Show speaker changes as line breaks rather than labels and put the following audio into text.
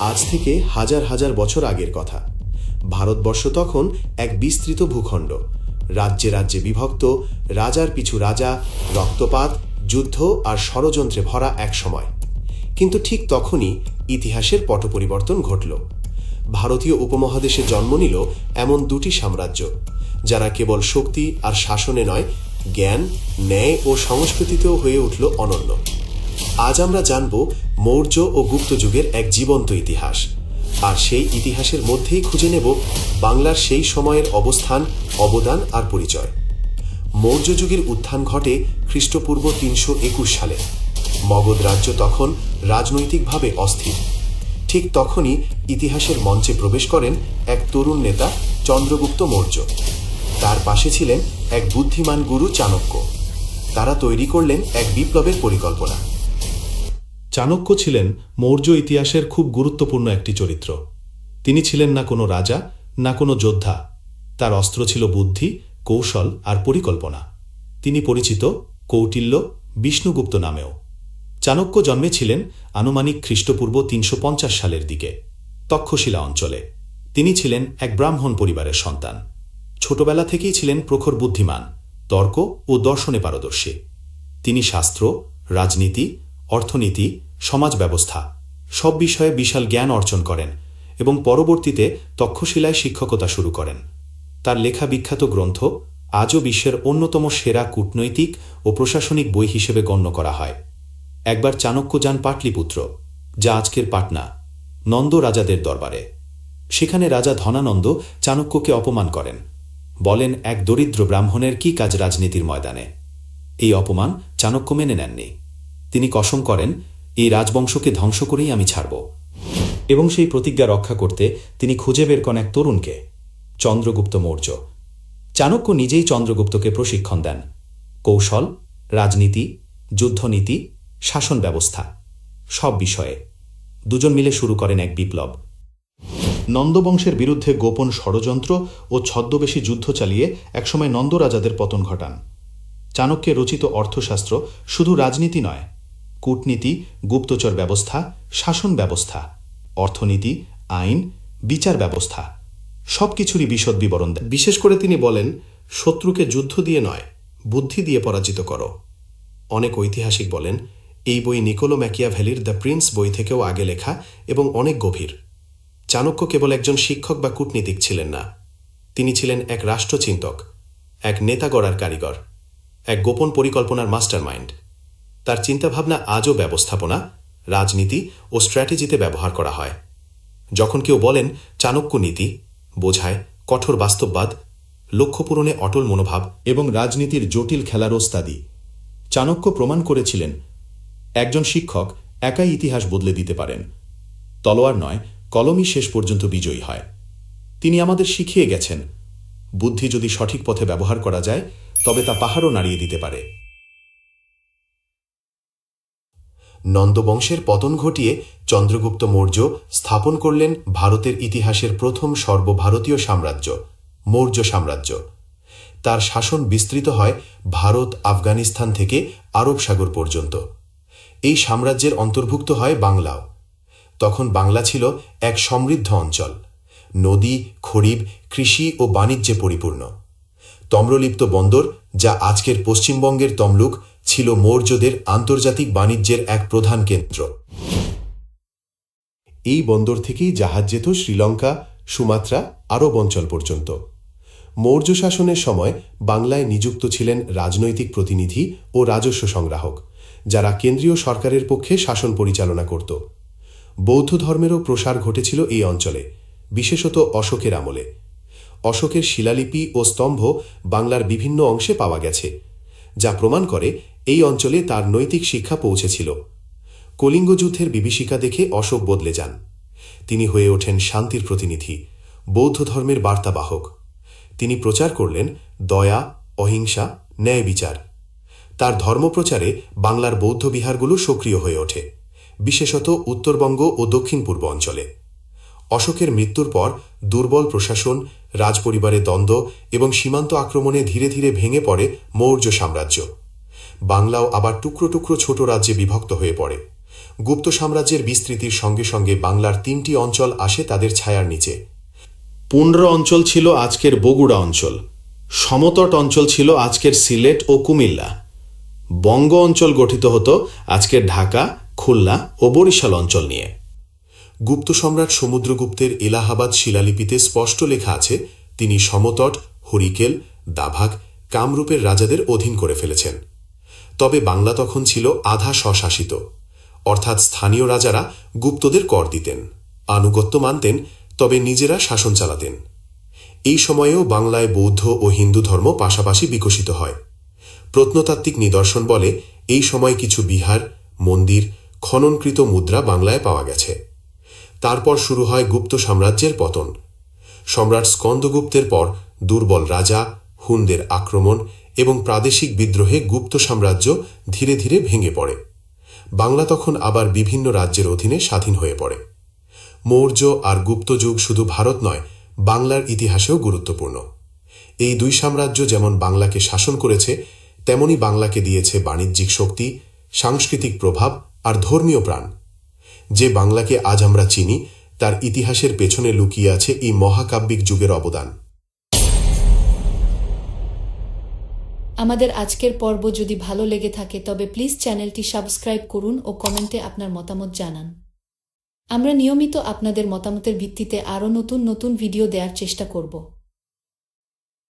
আজ থেকে হাজার হাজার বছর আগের কথা। ভারতবর্ষ তখন এক বিস্তৃত ভূখণ্ড। রাজ্যে রাজ্যে বিভক্ত, রাজার পিছু রাজা, রক্তপাত, যুদ্ধ আর ষড়যন্ত্রে ভরা এক সময়। কিন্তু ঠিক তখনই ইতিহাসের পট পরিবর্তন ঘটল। ভারতীয় উপমহাদেশে জন্ম নিল এমন দুটি সাম্রাজ্য, যারা কেবল শক্তি আর শাসনে নয়, জ্ঞান, ন্যায় ও সংস্কৃতিতেও হয়ে উঠল অনন্য। আজ আমরা জানব মৌর্য ও গুপ্ত যুগের এক জীবন্ত ইতিহাস। আর সেই ইতিহাসের মধ্যেই খুঁজে নেব বাংলার সেই সময়ের অবস্থান, অবদান আর পরিচয়। মৌর্য যুগের উত্থান ঘটে খ্রিস্টপূর্ব তিনশো একুশ সালে। মগধ রাজ্য তখন রাজনৈতিকভাবে অস্থির। ঠিক তখনই ইতিহাসের মঞ্চে প্রবেশ করেন এক তরুণ নেতা, চন্দ্রগুপ্ত মৌর্য। তার পাশে ছিলেন এক বুদ্ধিমান গুরু চাণক্য। তারা তৈরি করলেন এক বিপ্লবের পরিকল্পনা। চাণক্য ছিলেন মৌর্য ইতিহাসের খুব গুরুত্বপূর্ণ একটি চরিত্র। তিনি ছিলেন না কোনো রাজা, না কোনো যোদ্ধা। তার অস্ত্র ছিল বুদ্ধি, কৌশল আর পরিকল্পনা। তিনি পরিচিত কৌটিল্য বিষ্ণুগুপ্ত নামেও। চাণক্য জন্মেছিলেন আনুমানিক খ্রিস্টপূর্ব তিনশো পঞ্চাশ সালের দিকে, তক্ষশিলা অঞ্চলে। তিনি ছিলেন এক ব্রাহ্মণ পরিবারের সন্তান। ছোটবেলা থেকেই ছিলেন প্রখর বুদ্ধিমান, তর্ক ও দর্শনে পারদর্শী। তিনি শাস্ত্র, রাজনীতি, অর্থনীতি সমাজ ব্যবস্থা। সব বিষয়ে বিশাল জ্ঞান অর্জন করেন এবং পরবর্তীতে তক্ষশিলায় শিক্ষকতা শুরু করেন। তার লেখা বিখ্যাত গ্রন্থ আজও বিশ্বের অন্যতম সেরা কূটনৈতিক ও প্রশাসনিক বই হিসেবে গণ্য করা হয়। একবার চাণক্য যান পাটলিপুত্র, যা আজকের পাটনা, নন্দ রাজাদের দরবারে। সেখানে রাজা ধনানন্দ চাণক্যকে অপমান করেন। বলেন, এক দরিদ্র ব্রাহ্মণের কি কাজ রাজনীতির ময়দানে? এই অপমান চাণক্য মেনে নেননি। তিনি কসম করেন এই রাজবংশকে ধ্বংস করেই আমি ছাড়ব। এবং সেই প্রতিজ্ঞা রক্ষা করতে তিনি খুঁজে বের করেন এক তরুণকে, চন্দ্রগুপ্ত মৌর্য। চাণক্য নিজেই চন্দ্রগুপ্তকে প্রশিক্ষণ দেন। কৌশল, রাজনীতি, যুদ্ধনীতি, শাসন ব্যবস্থা, সব বিষয়ে। দুজন মিলে শুরু করেন এক বিপ্লব। নন্দবংশের বিরুদ্ধে গোপন ষড়যন্ত্র ও ছদ্মবেশী যুদ্ধ চালিয়ে একসময় নন্দরাজাদের পতন ঘটান। চাণক্যের রচিত অর্থশাস্ত্র শুধু রাজনীতি নয় কূটনীতি, গুপ্তচর ব্যবস্থা, শাসন ব্যবস্থা, অর্থনীতি, আইন, বিচার ব্যবস্থা, সবকিছুরই বিশদ বিবরণ দেন বিশেষ করে তিনি বলেন, শত্রুকে যুদ্ধ দিয়ে নয়, বুদ্ধি দিয়ে পরাজিত করো। অনেক ঐতিহাসিক বলেন, এই বই নিকোলো ম্যাকিয়াভ্যালির দ্য প্রিন্স বই থেকেও আগে লেখা এবং অনেক গভীর। চাণক্য কেবল একজন শিক্ষক বা কূটনীতিক ছিলেন না। তিনি ছিলেন এক রাষ্ট্রচিন্তক, এক নেতা গড়ার কারিগর, এক গোপন পরিকল্পনার মাস্টারমাইন্ড। তার চিন্তাভাবনা আজও ব্যবস্থাপনা, রাজনীতি ও স্ট্র্যাটেজিতে ব্যবহার করা হয়। যখন কেউ বলেন, চাণক্য নীতি বোঝায় কঠোর বাস্তববাদ, লক্ষ্য পূরণে অটল মনোভাব এবং রাজনীতির জটিল খেলার ওস্তাদি। চাণক্য প্রমাণ করেছিলেন, একজন শিক্ষক একাই ইতিহাস বদলে দিতে পারেন। তলোয়ার নয়, কলমই শেষ পর্যন্ত বিজয়ী হয়। তিনি আমাদের শিখিয়ে গেছেন, বুদ্ধি যদি সঠিক পথে ব্যবহার করা যায়, তবে তা পাহাড়ও নাড়িয়ে দিতে পারে। নন্দবংশের পতন ঘটিয়ে চন্দ্রগুপ্ত মৌর্য স্থাপন করলেন ভারতের ইতিহাসের প্রথম সর্বভারতীয় সাম্রাজ্য, মৌর্য সাম্রাজ্য। তার শাসন বিস্তৃত হয় ভারত, আফগানিস্তান থেকে আরব সাগর পর্যন্ত। এই সাম্রাজ্যের অন্তর্ভুক্ত হয় বাংলাও। তখন বাংলা ছিল এক সমৃদ্ধ অঞ্চল। নদী খরিব কৃষি ও বাণিজ্যে পরিপূর্ণ। তম্রলিপ্ত বন্দর, যা আজকের পশ্চিমবঙ্গের তমলুক ছিল মৌর্যদের আন্তর্জাতিক বাণিজ্যের এক প্রধান কেন্দ্র। এই বন্দর থেকেই জাহাজ যেত শ্রীলঙ্কা, সুমাত্রা, আরব অঞ্চল পর্যন্ত। মৌর্য শাসনের সময় বাংলায় নিযুক্ত ছিলেন রাজনৈতিক প্রতিনিধি ও রাজস্ব সংগ্রাহক, যারা কেন্দ্রীয় সরকারের পক্ষে শাসন পরিচালনা করত। বৌদ্ধ ধর্মেরও প্রসার ঘটেছিল এই অঞ্চলে, বিশেষত অশোকের আমলে। অশোকের শিলালিপি ও স্তম্ভ বাংলার বিভিন্ন অংশে পাওয়া গেছে। যা প্রমাণ করে এই অঞ্চলে তার নৈতিক শিক্ষা পৌঁছেছিল। কলিঙ্গ যুদ্ধের বিভীষিকা দেখে অশোক বদলে যান। তিনি হয়ে ওঠেন শান্তির প্রতিনিধি, বৌদ্ধ ধর্মের বার্তাবাহক। তিনি প্রচার করলেন দয়া, অহিংসা, ন্যায় বিচার। তার ধর্মপ্রচারে বাংলার বৌদ্ধ বিহারগুলো সক্রিয় হয়ে ওঠে, বিশেষত উত্তরবঙ্গ ও দক্ষিণ পূর্ব অঞ্চলে। অশোকের মৃত্যুর পর দুর্বল প্রশাসন রাজপরিবারে দ্বন্দ্ব এবং সীমান্ত আক্রমণে ধীরে ধীরে ভেঙে পড়ে মৌর্য সাম্রাজ্য। বাংলাও আবার টুকরো টুকরো ছোট রাজ্যে বিভক্ত হয়ে পড়ে। গুপ্ত সাম্রাজ্যের বিস্তৃতির সঙ্গে সঙ্গে বাংলার তিনটি অঞ্চল আসে তাদের ছায়ার নিচে। পুন্ড্র অঞ্চল ছিল আজকের বগুড়া অঞ্চল। সমতট অঞ্চল ছিল আজকের সিলেট ও কুমিল্লা। বঙ্গ অঞ্চল গঠিত হতো আজকের ঢাকা, খুলনা ও বরিশাল অঞ্চল নিয়ে। গুপ্ত সম্রাট সমুদ্রগুপ্তের এলাহাবাদ শিলালিপিতে স্পষ্ট লেখা আছে, তিনি সমতট, হরিকেল দাভাগ কামরূপের রাজাদের অধীন করে ফেলেছেন। তবে বাংলা তখন ছিল আধা স্বশাসিত। অর্থাৎ স্থানীয় রাজারা গুপ্তদের কর দিতেন, আনুগত্য মানতেন, তবে নিজেরা শাসন চালাতেন। এই সময়েও বাংলায় বৌদ্ধ ও হিন্দু ধর্ম পাশাপাশি বিকশিত হয়। প্রত্নতাত্ত্বিক নিদর্শন বলে, এই সময় কিছু বিহার, মন্দির, খননকৃত মুদ্রা বাংলায় পাওয়া গেছে। তারপর শুরু হয় গুপ্ত সাম্রাজ্যের পতন। সম্রাট স্কন্দগুপ্তের পর দুর্বল রাজা, হুনদের আক্রমণ এবং প্রাদেশিক বিদ্রোহে গুপ্ত সাম্রাজ্য ধীরে ধীরে ভেঙে পড়ে। বাংলা তখন আবার বিভিন্ন রাজ্যের অধীনে স্বাধীন হয়ে পড়ে। মৌর্য আর গুপ্ত যুগ শুধু ভারত নয়, বাংলার ইতিহাসেও গুরুত্বপূর্ণ। এই দুই সাম্রাজ্য যেমন বাংলাকে শাসন করেছে, তেমনি বাংলাকে দিয়েছে বাণিজ্যিক শক্তি, সাংস্কৃতিক প্রভাব আর ধর্মীয় প্রাণ। যে বাংলাকে আজ আমরা চিনি, তার ইতিহাসের পেছনে লুকিয়ে আছে এই মহাকাব্যিক যুগের অবদান।
আমাদের আজকের পর্ব যদি ভালো লেগে থাকে, তবে প্লিজ চ্যানেলটি সাবস্ক্রাইব করুন ও কমেন্টে আপনার মতামত জানান। আমরা নিয়মিত আপনাদের মতামতের ভিত্তিতে আরও নতুন নতুন ভিডিও দেওয়ার চেষ্টা করব।